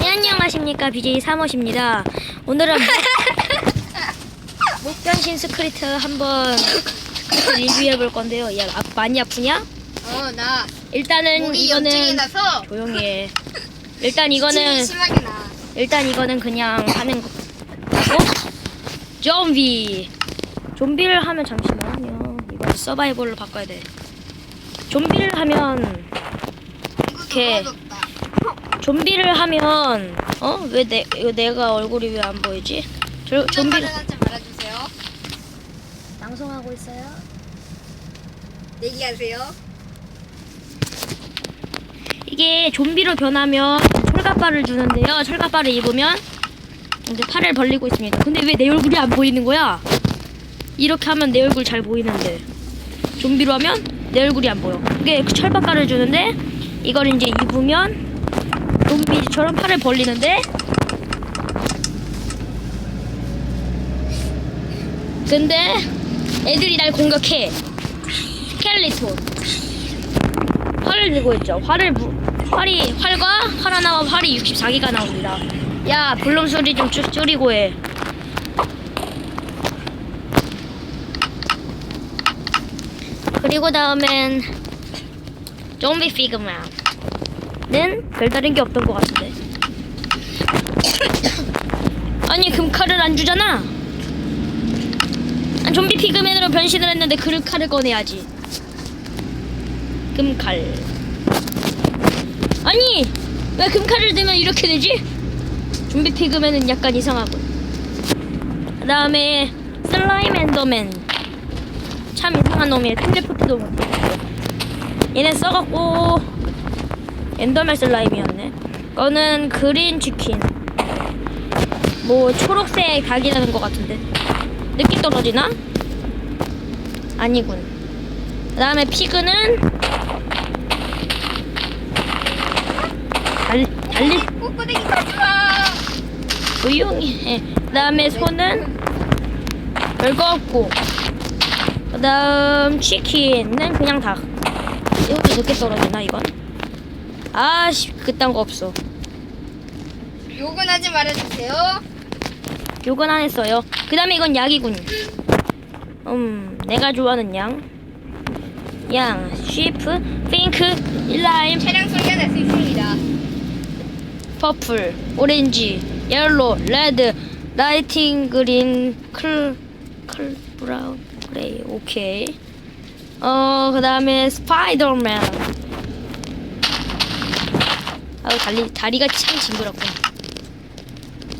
네, 안녕하십니까 BJ 사모입니다 오늘은 목- 목변신 스크리트 한번 리뷰해 볼 건데요. 야 아, 많이 아프냐? 어, 나 일단은 목이 염증이 이거는 나서 조용히 해. 일단 이거는 심하게 나. 일단 이거는 그냥 하는 거. 어? 좀비. 좀비를 하면 잠시만요. 이거 서바이벌로 바꿔야 돼. 좀비를 하면 이거 오케이. 더러워졌다. 좀비를 하면 어? 왜 내 이거 내가 얼굴이 왜 안 보이지? 저, 좀비 좀비를 하지 말아주세요. 방송하고 있어요. 얘기하세요. 이게 좀비로 변하면 철갑바를 주는데요. 철갑바를 입으면 이제 팔을 벌리고 있습니다. 근데 왜 내 얼굴이 안 보이는 거야? 이렇게 하면 내 얼굴 잘 보이는데 좀비로 하면 내 얼굴이 안 보여. 이게 철갑바를 주는데 이걸 이제 입으면 좀비처럼 팔을 벌리는데 근데 애들이 날 공격해. 스켈리톤. 활을 들고 있죠. 활을 부, 활이 활과 활 하나와 활이 64기가 나옵니다. 야 볼륨 소리 좀 줄, 줄이고 해. 그리고 다음엔 좀비 피그맨 은 별다른 게 없던 것 같은데. 아니 금칼을 안 주잖아. 난 좀비 피그맨으로 변신을 했는데 그 칼을 꺼내야지. 금칼. 아니 왜 금칼을 들면 이렇게 되지? 좀비 피그맨은 약간 이상하군. 그 다음에 슬라임 엔더맨. 참 이상한 놈이에요. 텔레포트도 못해. 얘네 써갖고 엔더맨 슬라임이었네. 거는 그린 치킨. 뭐 초록색 닭이라는 것 같은데. 느낌 떨어지나? 아니군. 그 다음에 피그는 달, 달리 꼬꼬대기 타지 마. 조용히 해. 그 다음에 소는 별거 없고. 그 다음 치킨은 그냥 닭. 이것도 늦게 떨어지나 이건? 아씨 그딴 거 없어. 욕은 하지 말아주세요. 욕은 안 했어요. 그 다음에 이건 약이군. 음, 내가 좋아하는 양. 양, 쉬프, 핑크, 라임, 차량 소리가 날 수 있습니다. 퍼플, 오렌지, 옐로, 레드, 라이팅 그린, 클, 클 브라운, 그레이. 오케이. 어, 그 다음에 스파이더맨. 아, 다리 다리가 참 징그럽군.